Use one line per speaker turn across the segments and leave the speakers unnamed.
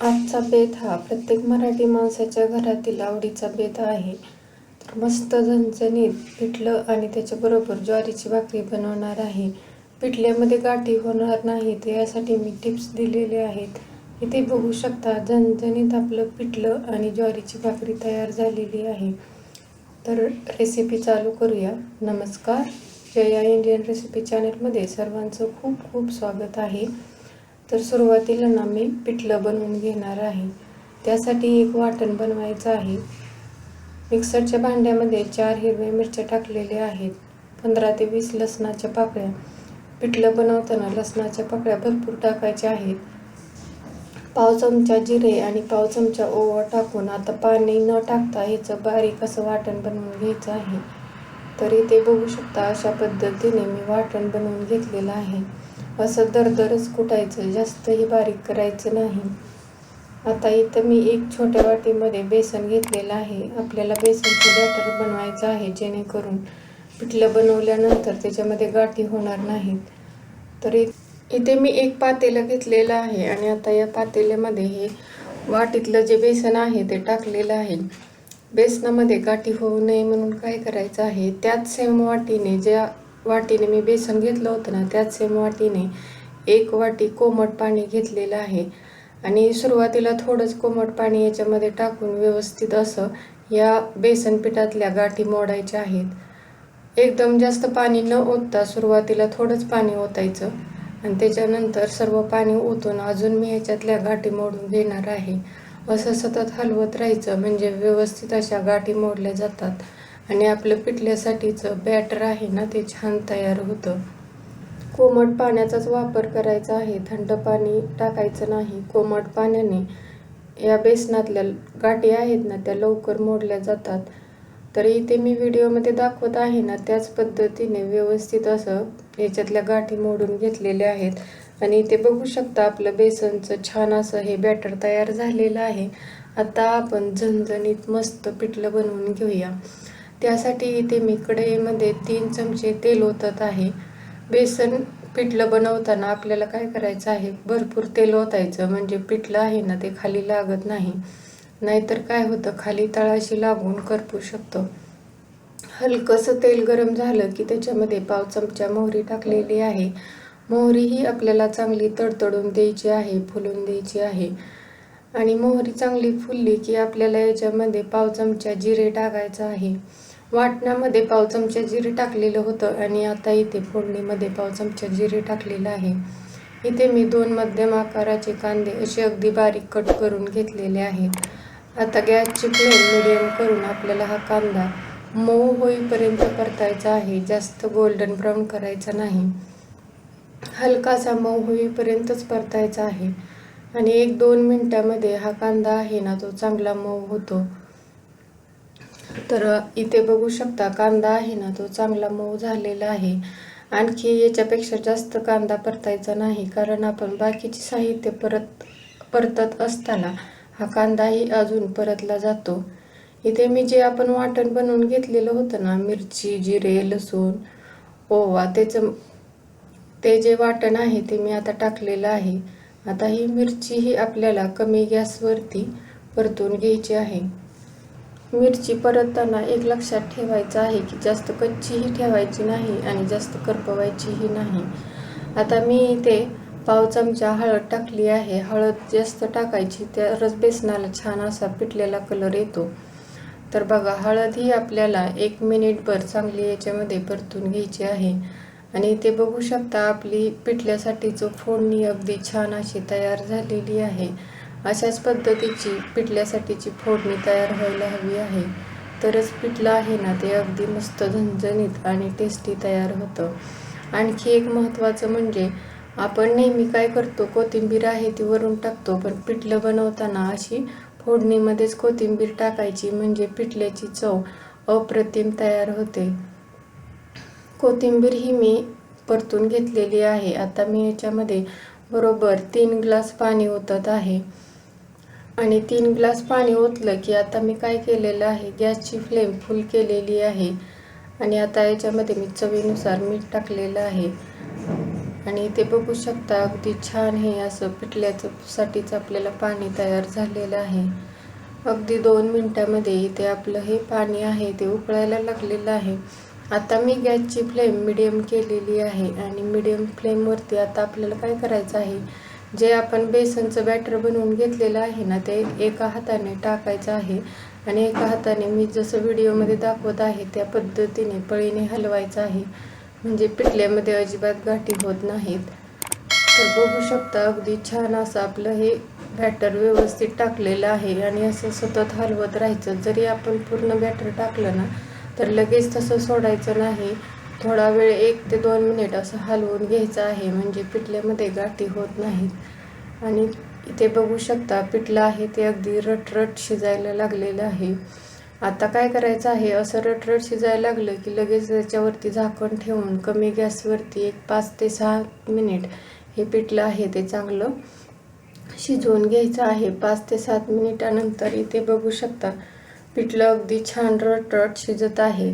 आजचा बेत हा प्रत्येक मराठी माणसाच्या घरातील आवडीचा बेत आहे. तर मस्त झणझणीत पिठलं आणि त्याच्याबरोबर ज्वारीची भाकरी बनवणार आहे. पिठल्यामध्ये गाठी होणार नाही तर यासाठी मी टिप्स दिलेले आहेत. इथे बघू शकता झणझणीत आपलं पिठलं आणि ज्वारीची भाकरी तयार झालेली आहे. तर रेसिपी चालू करूया. नमस्कार. जया इंडियन रेसिपी चॅनलमध्ये सर्वांचं खूप खूप स्वागत आहे. तर सुरुवातीला ना मी पिठलं बनवून घेणार आहे. त्यासाठी एक वाटण बनवायचं आहे. मिक्सरच्या भांड्यामध्ये चार हिरव्या मिरच्या टाकलेल्या आहेत. पंधरा ते वीस लसणाच्या पाकळ्या. पिठलं बनवताना लसणाच्या पाकळ्या भरपूर टाकायच्या आहेत. पाव चमचा जिरे आणि पाव चमचा ओवा टाकून आता पाणी न टाकता ह्याचं बारीक असं वाटण बनवून घ्यायचं आहे. तर इथे बघू शकता अशा पद्धतीने मी वाटण बनवून घेतलेलं आहे. असं दरदरच कुटायचं जास्तही बारीक करायचं नाही. आता इथं मी एक छोट्या वाटीमध्ये बेसन घेतलेलं आहे. आपल्याला बेसनचं बॅटर बनवायचं आहे जेणेकरून पिठलं बनवल्यानंतर त्याच्यामध्ये गाठी होणार नाहीत. तर इथे मी एक पातेलं घेतलेलं आहे आणि आता या पातेल्यामध्ये हे वाटीतलं जे बेसन आहे ते टाकलेलं आहे. बेसनामध्ये गाठी होऊ नये म्हणून काय करायचं आहे? त्याच सेम वाटीने ज्या वाटीने मी बेसन घेतलं होतं ना त्याच सेम वाटीने एक वाटी कोमट पाणी घेतलेलं आहे. आणि सुरुवातीला थोडंच कोमट पाणी याच्यामध्ये टाकून व्यवस्थित असं या बेसन पिठातल्या गाठी मोडायच्या आहेत. एकदम जास्त पाणी न ओतता सुरुवातीला थोडंच पाणी ओतायचं आणि त्याच्यानंतर सर्व पाणी ओतून अजून मी ह्याच्यातल्या गाठी मोडून घेणार आहे. असं सतत हलवत राहायचं म्हणजे व्यवस्थित अशा गाठी मोडल्या जातात. आणि आपलं पिठल्यासाठीचं बॅटर आहे ना ते छान तयार होतं. कोमट पाण्याचाच वापर करायचा आहे. थंड पाणी टाकायचं नाही. कोमट पाण्याने या बेसनातल्या गाठी आहेत ना त्या लवकर मोडल्या जातात. तर इथे मी व्हिडिओमध्ये दाखवत आहे ना त्याच पद्धतीने व्यवस्थित असं याच्यातल्या गाठी मोडून घेतलेल्या आहेत. आणि इथे बघू शकता आपलं बेसनचं छान असं हे बॅटर तयार झालेलं आहे. आता आपण झणझणीत मस्त पिठलं बनवून घेऊया. त्यासाठी इथे मी कढईमध्ये तीन चमचे तेल ओतत आहे. बेसन पिठलं बनवताना आपल्याला काय करायचं आहे? भरपूर तेल ओतायचं म्हणजे पिठलं आहे ना ते खाली लागत नाही. नाहीतर काय होतं? खाली तळाशी लागून करपू शकतो. हलकंसं तेल गरम झालं की त्याच्यामध्ये पाव चमचा मोहरी टाकलेली आहे. मोहरी ही आपल्याला चांगली तडतडून द्यायची आहे फुलून द्यायची आहे. आणि मोहरी चांगली फुलली की आपल्याला याच्यामध्ये पाव चमचा जिरे टाकायचं आहे. वाटणामध्ये पाव चमचा जिरे टाकलेलं होतं आणि आता इथे फोडणीमध्ये पाव चमचा जिरे टाकलेलं आहे. इथे मी दोन मध्यम आकाराचे कांदे असे अगदी बारीक कट करून घेतलेले आहेत. आता गॅसची फ्लेम मिडियम करून आपल्याला हा कांदा मऊ होईपर्यंत परतायचा आहे. जास्त गोल्डन ब्राऊन करायचा नाही. हलकासा मऊ होईपर्यंतच परतायचा आहे. आणि एक दोन मिनटामध्ये हा कांदा आहे ना तो चांगला मऊ होतो. तर इथे बघू शकता कांदा आहे ना तो चांगला मऊ झालेला आहे. आणखी याच्यापेक्षा जास्त कांदा परतायचा नाही कारण आपण बाकीचे साहित्य परत परतत असताना हा कांदाही अजून परतला जातो. इथे मी जे आपण वाटण बनवून घेतलेलं होतं ना मिरची जिरे लसूण ओवा त्याचं ते जे वाटण आहे ते मी आता टाकलेलं आहे. आता ही मिरची ही आपल्याला कमी गॅसवरती परतून घ्यायची आहे. मिरची परतताना एक लक्षात ठेवायचं आहे की जास्त कच्चीही ठेवायची नाही आणि जास्त करपवायचीही नाही. आता मी इथे पाव चमचा हळद टाकली आहे. हळद जास्त टाकायची त्या बेसनाला छान असा पिटलेला कलर येतो. तर बघा हळद ही आपल्याला एक मिनिटभर चांगली याच्यामध्ये परतून घ्यायची आहे. आणि ते बघू शकता आपली पिठल्यासाठीचं फोडणी अगदी छान अशी तयार झालेली आहे. अशाच पद्धतीची पिठल्यासाठीची फोडणी तयार व्हायला हवी आहे. तरच पिठलं आहे ना ते अगदी मस्त झणझणीत आणि टेस्टी तयार होतं. आणखी एक महत्त्वाचं म्हणजे आपण नेहमी काय करतो? कोथिंबीर आहे ती वरून टाकतो पण पिठलं बनवताना अशी फोडणीमध्येच कोथिंबीर टाकायची म्हणजे पिठल्याची चव अप्रतिम तयार होते. कोथिंबीर ही मी परतून घेतलेली आहे. आता मी याच्यामध्ये बरोबर तीन ग्लास पाणी ओतत आहे. आणि तीन ग्लास पाणी ओतलं की आता मी काय केलेलं आहे? गॅसची फ्लेम फुल केलेली आहे आणि आता याच्यामध्ये मी चवीनुसार मीठ टाकलेलं आहे. आणि इथे बघू शकता अगदी छान हे असं पिठल्याचंसाठीच आपल्याला पाणी तयार झालेलं आहे. अगदी दोन मिनटामध्ये इथे आपलं हे पाणी आहे ते उकळायला लागलेलं आहे. आता मी गॅसची फ्लेम मिडियम केलेली आहे आणि मिडियम फ्लेमवरती आता आपल्याला काय करायचं आहे? जे आपण बेसनचं बॅटर बनवून घेतलेलं आहे ना ते एका हाताने टाकायचं आहे. आणि एका हाताने मी जसं व्हिडिओमध्ये दाखवत आहे त्या पद्धतीने पळीने हलवायचं आहे. म्हणजे पिठल्यामध्ये अजिबात गाठी होत नाहीत. तर बघू शकता अगदी छान असं आपलं हे बॅटर व्यवस्थित टाकलेलं आहे. आणि असं सतत हलवत राहायचं. जरी आपण पूर्ण बॅटर टाकलं ना तर लगेच तसं सोडायचं नाही. थोडा वेळ एक ते दोन मिनिट असं हलवून घ्यायचं आहे म्हणजे पिठल्यामध्ये गाठी होत नाहीत. आणि इथे बघू शकता पिठलं आहे ते अगदी रटरट शिजायला लागलेलं आहे. आता काय करायचं आहे? असं रटरट शिजायला लागलं की लगेच त्याच्यावरती झाकण ठेवून कमी गॅसवरती एक पाच ते सहा मिनिट हे पिठलं आहे ते चांगलं शिजवून घ्यायचं आहे. पाच ते सात मिनिटानंतर इथे बघू शकता पिठलं अगदी छान रटरट शिजत आहे.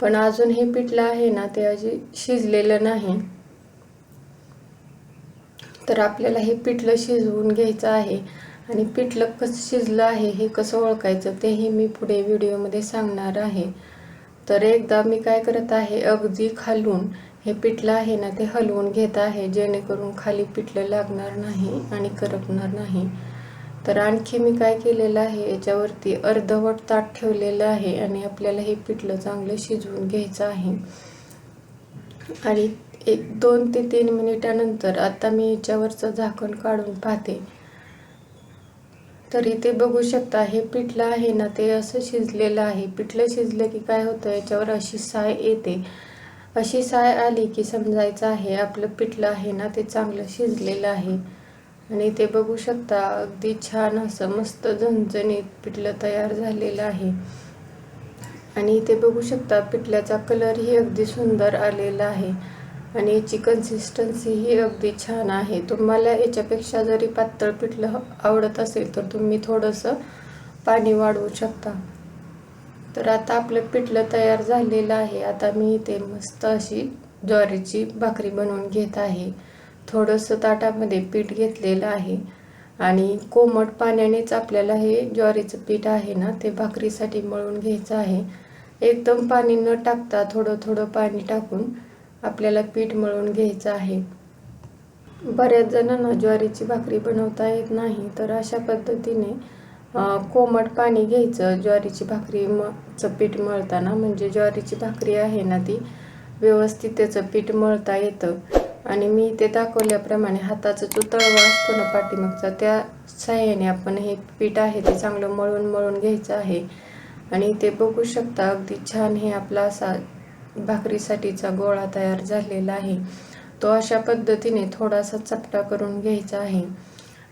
पण अजून हे पिठलं आहे ना ते अजी शिजलेलं नाही. तर आपल्याला हे पिठलं शिजवून घ्यायचं आहे. आणि पिठलं कसं शिजलं आहे हे कसं ओळखायचं तेही मी पुढे व्हिडिओमध्ये सांगणार आहे. तर एकदा मी काय करत आहे अगदी खालून हे पिठलं आहे ना ते हलवून घेत आहे जेणेकरून खाली पिठलं लागणार नाही आणि करपणार नाही. तर आणखी मी काय केलेलं आहे याच्यावरती अर्धवट ताट ठेवलेलं आहे आणि आपल्याला हे पिठलं चांगलं शिजवून घ्यायचं आहे. आणि एक दोन ते तीन मिनिटानंतर आता मी याच्यावरचं झाकण काढून पाहते. तर इथे बघू शकता हे पिठलं आहे ना ते असं शिजलेलं आहे. पिठलं शिजलं की काय होतं याच्यावर अशी साय येते. अशी साय आली की समजायचं आहे आपलं पिठलं आहे ना ते चांगलं शिजलेलं आहे. आणि ते बघू शकता अगदी छान असं मस्त झणझणीत पिठलं तयार झालेलं आहे. आणि इथे बघू शकता पिठल्याचा कलरही अगदी सुंदर आलेला आहे. आणि याची कन्सिस्टन्सी ही अगदी छान आहे. तुम्हाला याच्यापेक्षा जरी पातळ पिठलं आवडत असेल तर तुम्ही थोडंसं पाणी वाढवू शकता. तर आता आपलं पिठलं तयार झालेलं आहे. आता मी इथे मस्त अशी ज्वारीची भाकरी बनवून घेत आहे. थोडंसं ताटामध्ये पीठ घेतलेलं आहे. आणि कोमट पाण्यानेच आपल्याला हे ज्वारीचं पीठ आहे ना ते भाकरीसाठी मळून घ्यायचं आहे. एकदम पाणी न टाकता थोडं थोडं पाणी टाकून आपल्याला पीठ मळून घ्यायचं आहे. बऱ्याच जणांना ज्वारीची भाकरी बनवता येत नाही तर अशा पद्धतीने कोमट पाणी घ्यायचं. ज्वारीची भाकरी मचं पीठ मळताना म्हणजे ज्वारीची भाकरी आहे ना ती व्यवस्थित त्याचं पीठ मळता येतं. आणि मी ते दाखवल्याप्रमाणे हाताचा जो तळवा असतो ना पाठीमागचा त्या साह्याने आपण हे पीठ आहे ते चांगलं मळून मळून घ्यायचं आहे. आणि ते बघू शकता अगदी छान हे आपला असा भाकरीसाठीचा गोळा तयार झालेला आहे. तो अशा पद्धतीने थोडासा चपटा करून घ्यायचा आहे.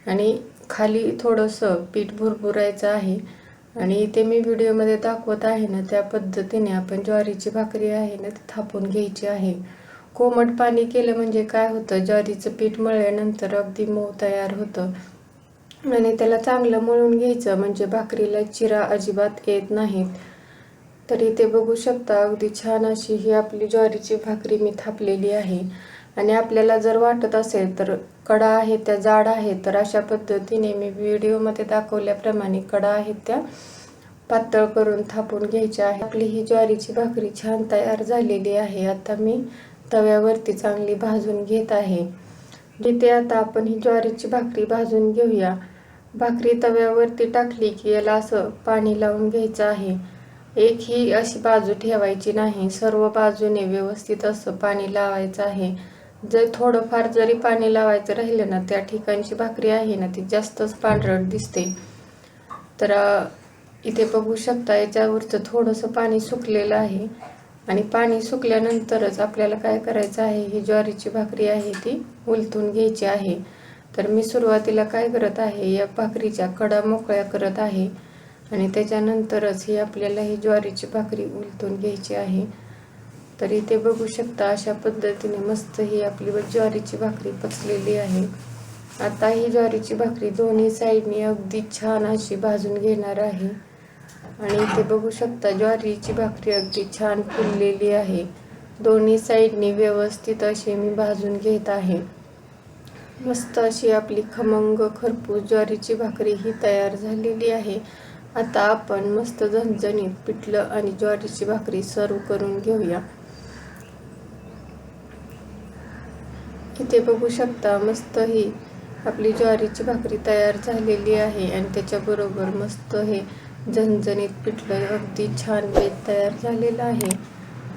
आणि खाली थोडंसं पीठ भुरभुरायचं आहे. आणि इथे मी व्हिडिओमध्ये दाखवत आहे ना त्या पद्धतीने आपण ज्वारीची भाकरी आहे ना ती थापून घ्यायची आहे. कोमट पाणी केलं म्हणजे काय होतं? ज्वारीचं पीठ मळल्यानंतर अगदी मऊ तयार होतं. आणि त्याला चांगलं मळून घ्यायचं म्हणजे भाकरीला चिरा अजिबात येत नाहीत. तर इथे बघू शकता अगदी छान अशी ही आपली ज्वारीची भाकरी मी थापलेली आहे. आणि आपल्याला जर वाटत असेल तर कडा आहे त्या जाड आहेत तर अशा पद्धतीने मी व्हिडिओमध्ये दाखवल्याप्रमाणे कडा आहेत त्या पातळ करून थापून घ्यायच्या आहे आपली ही ज्वारीची भाकरी छान तयार झालेली आहे. आता मी तव्यावरती चांगली भाजून घेत आहे. जिथे आता आपण ही ज्वारीची भाकरी भाजून घेऊया भाकरी तव्यावरती टाकली की याला असं पाणी लावून घ्यायचं आहे. एक ही अशी बाजू ठेवायची नाही सर्व बाजूने व्यवस्थित असं पाणी लावायचं आहे. जर थोडंफार जरी पाणी लावायचं राहिलं ना त्या ठिकाणची भाकरी आहे ना ती जास्तच पांढरट दिसते. तर इथे बघू शकता याच्यावरचं थोडंसं पाणी सुकलेलं आहे. आणि पाणी सुकल्यानंतरच आपल्याला काय करायचं आहे? ही ज्वारीची भाकरी आहे ती उलथून घ्यायची आहे. तर मी सुरुवातीला काय करत आहे? या भाकरीच्या कडा मोकळ्या करत आहे आणि त्याच्यानंतरच ही आपल्याला ही ज्वारीची भाकरी उलथून घ्यायची आहे. तर इथे बघू शकता अशा पद्धतीने मस्त ही आपली ज्वारीची भाकरी पचलेली आहे. आता ही ज्वारीची भाकरी दोन्ही साईडनी अगदी छान अशी भाजून घेणार आहे. आणि इथे बघू शकता ज्वारीची भाकरी अगदी छान फुललेली आहे. दोन्ही साईडनी व्यवस्थित असे मी भाजून घेत आहे. मस्त अशी आपली खमंग खरपूस ज्वारीची भाकरी ही तयार झालेली आहे. आता आपण मस्त झणझणीत पिठलं आणि ज्वारीची भाकरी सर्व करून घेऊया. इथे बघू शकता मस्त ही आपली ज्वारीची भाकरी तयार झालेली आहे आणि त्याच्याबरोबर मस्त हे झणझणीत पिठलं अगदी छान बेत तयार झालेलं आहे.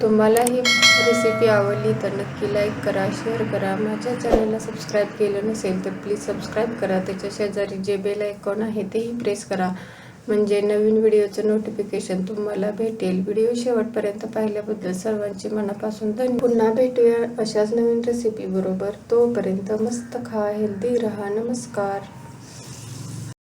तुम्हाला ही रेसिपी आवडली तर नक्की लाईक करा शेअर करा. माझ्या चॅनलला सबस्क्राईब केलं नसेल तर प्लीज सबस्क्राईब करा. त्याच्या शेजारी जे बेल आयकॉन आहे तेही प्रेस करा. म्हणजे नवीन व्हिडिओचं नोटिफिकेशन तुम्हाला भेटेल. व्हिडिओ शेवटपर्यंत पाहिल्याबद्दल सर्वांचे मनापासून धन्य पुन्हा भेटूया अशाच नवीन रेसिपीबरोबर तोपर्यंत मस्त खा हेल्दी राहा. नमस्कार.